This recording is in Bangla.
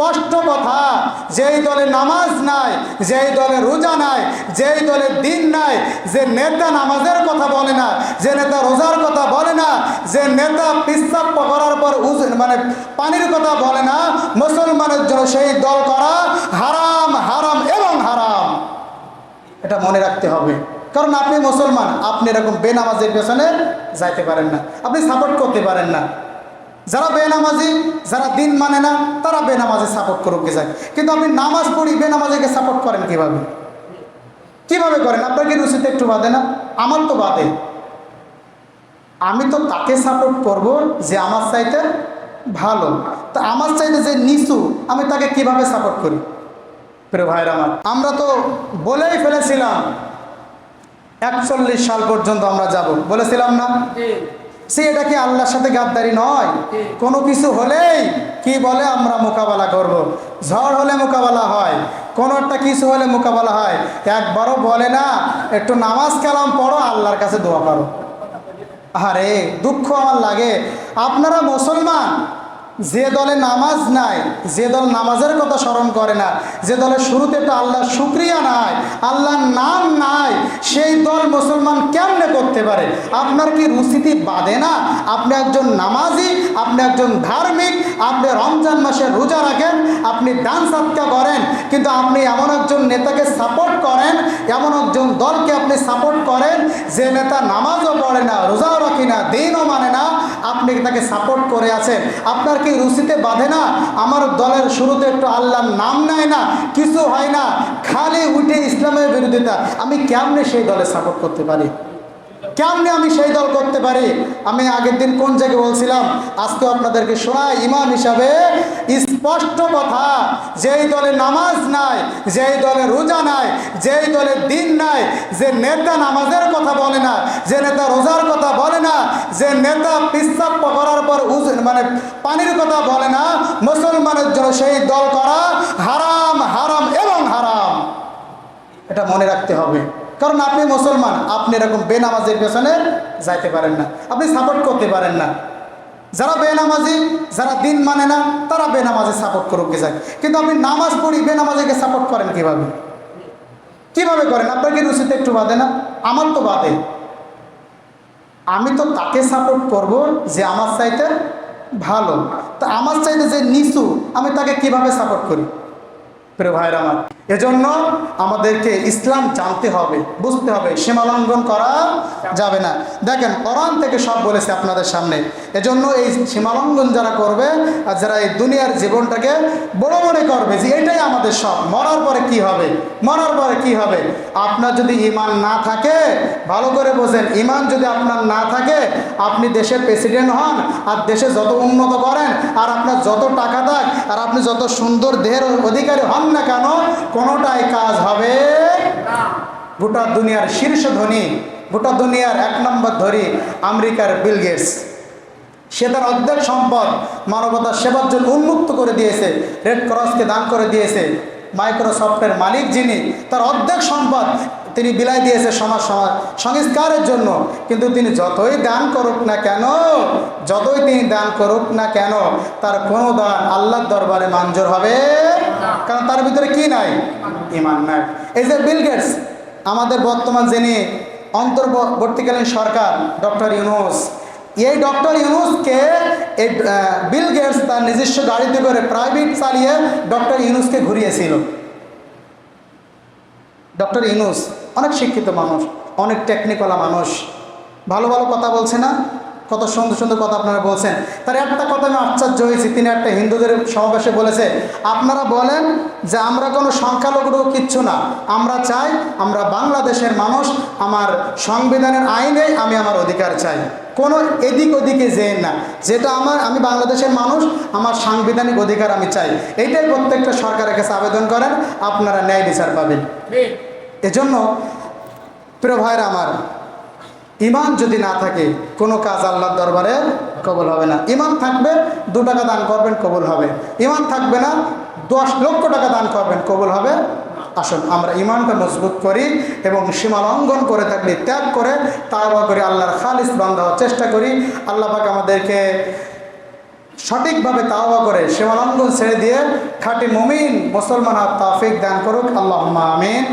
স্পষ্ট কথা। যেই দলে নামাজ নাই, যেই দলে রোজা নাই, যেই দলে দিন নাই, যে নেতা নামাজের কথা বলে না, যে নেতা রোজার কথা বলে না, যে নেতা পিস্তাব করার পর মানে পানির কথা বলে না, মুসলমানের জন্য সেই দল করা হারাম হারাম এবং হারাম। এটা মনে রাখতে হবে। কারণ আপনি মুসলমান, আপনি এরকম বেনামাজের পেছনে যাইতে পারেন না। আপনি সাপোর্ট করতে পারেন না। যারা বেনামাজি, যারা দিন মানে না, তারা বেনামাজি সাপোর্ট করুক যায়। কিন্তু আপনি নামাজ পড়ি বেনামাজিকে সাপোর্ট করেন কীভাবে? কীভাবে করেন? আপনার কি রুচিতে একটু বাদে না? আমার তো বাদে। আমি তো তাকে সাপোর্ট করব যে আমার চাইতে ভালো। তা আমার চাইতে যে নিচু, আমি তাকে কীভাবে সাপোর্ট করি? প্রিয় ভাইরা আমার, আমরা তো বলেই ফেলেছিলাম, একচল্লিশ সাল পর্যন্ত আমরা যাব। বলেছিলাম না? সে এটা কি আল্লাহর সাথে গাদ্দারি নয়? কোনো কিছু হলেই কি বলে, আমরা মোকাবেলা করব। ঝড় হলে মোকাবেলা হয়, কোনো একটা কিছু হলে মোকাবেলা হয়। একবারও বলে না, একটু নামাজ কালাম পড়ো, আল্লাহর কাছে দোয়া করো। আরে দুঃখ আমার লাগে। আপনারা মুসলমান যে দলে নামাজ নাই, যে দল নামাজের কথা স্মরণ করে না, যে দলের শুরুতে তো আল্লাহ শুক্রিয়া নাই, আল্লাহর নাম নাই, সেই দল মুসলমান কেমনে করতে পারে? আপনার কি রুচিতি বাঁধে না? আপনি একজন নামাজি, আপনি একজন ধার্মিক আপনি রমজান মাসে রোজা রাখেন, আপনি দান সাতকা করেন, কিন্তু আপনি এমন একজন নেতাকে সাপোর্ট করেন, এমন একজন দলকে আপনি সাপোর্ট করেন, যে নেতা নামাজও পড়ে না, রোজাও রাখি না, দিনও মানে না, আপনি তাকে সাপোর্ট করে আছেন। আপনার কি রুচিতে বাঁধে না? আমার দলের শুরুতে একটু আল্লাহর নাম নেয় না, কিছু হয় না, খালি উঠে ইসলামের বিরোধিতা। আমি কেমনে সেই দলে সাপোর্ট করতে পারি? কেমনে আমি সেই দল করতে পারি? আমি আগের দিন কোন জায়গায় বলছিলাম, আজকে আপনাদেরকে শোনাই, ইমাম হিসাবে স্পষ্ট কথা, যেই দলে নামাজ নাই, যেই দলে রোজা নাই, যেই দলে দিন নাই, যে নেতা নামাজের কথা বলে না, যে নেতা রোজার কথা বলে না, যে নেতা পিস্তাব করার পর মানে পানির কথা বলে না, মুসলমানের জন্য সেই দল করা হারাম হারাম এবং হারাম। এটা মনে রাখতে হবে। কারণ আপনি মুসলমান, আপনি এরকম বেনামাজির পেছনে যাইতে পারেন না। আপনি সাপোর্ট করতে পারেন না। যারা বেনামাজি, যারা দিন মানে না, তারা বেনামাজি সাপোর্ট করুক যায়। কিন্তু আপনি নামাজ পড়ি বেনামাজিকে সাপোর্ট করেন কীভাবে? কীভাবে করেন? আপনার কি রুচিতে একটু বাদে না? আমার তো বাদে। আমি তো তাকে সাপোর্ট করব যে আমার চাইতে ভালো। তা আমার চাইতে যে নিচু, আমি তাকে কীভাবে সাপোর্ট করি? প্রিয় ভাইরা আমার এজন্য আমাদেরকে ইসলাম জানতে হবে, বুঝতে হবে সীমালঙ্ঘন করা যাবে না। দেখেন, কোরআন থেকে সব বলেছে আপনাদের সামনে। এজন্য এই সীমালঙ্ঘন যারা করবে আর যারা এই দুনিয়ার জীবনটাকে বড় মনে করবে যে এটাই আমাদের সব, মরার পরে কি হবে? মরার পরে কি হবে? আপনার যদি ইমান না থাকে, ভালো করে বোঝেন, ইমান যদি আপনার না থাকে, আপনি দেশের প্রেসিডেন্ট হন আর দেশে যত উন্নত করেন আর আপনার যত টাকা থাক আর আপনি যত সুন্দর দেহের অধিকারী হন না কেন কোনোটাই কাজ হবে গোটা দুনিয়ার শীর্ষ ধনী, গোটা দুনিয়ার এক নম্বর ধরি আমেরিকার বিল গেটস। সে তার অর্ধেক সম্পদ মানবতার সেবার জন্য উন্মুক্ত করে দিয়েছে, রেড ক্রসকে দান করে দিয়েছে। মাইক্রোসফটের মালিক যিনি, তার অর্ধেক সম্পদ তিনি বিলাই দিয়েছে সমাজ সমাজ সংস্কারের জন্য। কিন্তু তিনি যতই দান করুক না কেন, যতই তিনি দান করুক না কেন, তার কোনো দান আল্লাহর দরবারে মঞ্জুর হবে কারণ তার ভিতরে কি নাই? ইমান নাই। এই যে বিল গেটস, আমাদের বর্তমান যিনি অন্তর্বর্তীকালীন সরকার, ডক্টর ইউনুস, এই ডক্টর ইউনুসকে এই বিল গেটস তার নিজস্ব গাড়িতে করে প্রাইভেট চালিয়ে ডক্টর ইউনুসকে ঘুরিয়েছিল। ডক্টর ইউনুস অনেক শিক্ষিত মানুষ, অনেক টেকনিকওয়ালা মানুষ, ভালো ভালো কথা বলছে না? কত সুন্দর সুন্দর কথা আপনারা বলছেন। তার একটা কথা আমি আশ্চর্য হয়েছি। তিনি একটা হিন্দুদের সমাবেশে বলেছে আপনারা বলেন যে আমরা কোনো সংখ্যালঘু কিচ্ছু না। আমরা চাই আমরা বাংলাদেশের মানুষ আমার সংবিধানের আইনে আমি আমার অধিকার চাই। কোনো এদিক ওদিকে যেন না। যেটা আমার আমি বাংলাদেশের মানুষ আমার সাংবিধানিক অধিকার আমি চাই। এইটাই প্রত্যেকটা সরকারের কাছে আবেদন করেন আপনারা ন্যায় বিচার পাবেন। এজন্য প্রিয় ভাইরা আমার ইমান যদি না থাকে, কোনো কাজ আল্লাহর দরবারে কবল হবে না। ইমান থাকবে, দু টাকা দান করবেন, কবল হবে। ইমান থাকবে না, দশ লক্ষ টাকা দান করবেন, কবল হবে। আসুন, আমরা ইমানকে মজবুত করি এবং সীমা লঙ্ঘন করে থাকলে ত্যাগ করে তাওবা করে আল্লাহর খালিস বান্ধ হওয়ার চেষ্টা করি। আল্লাহ পাক আমাদেরকে সঠিকভাবে তাওবা করে সীমালঙ্ঘন ছেড়ে দিয়ে খাঁটি মুমিন মুসলমান আর তাফিক দান করুক। আল্লাহ আমিন।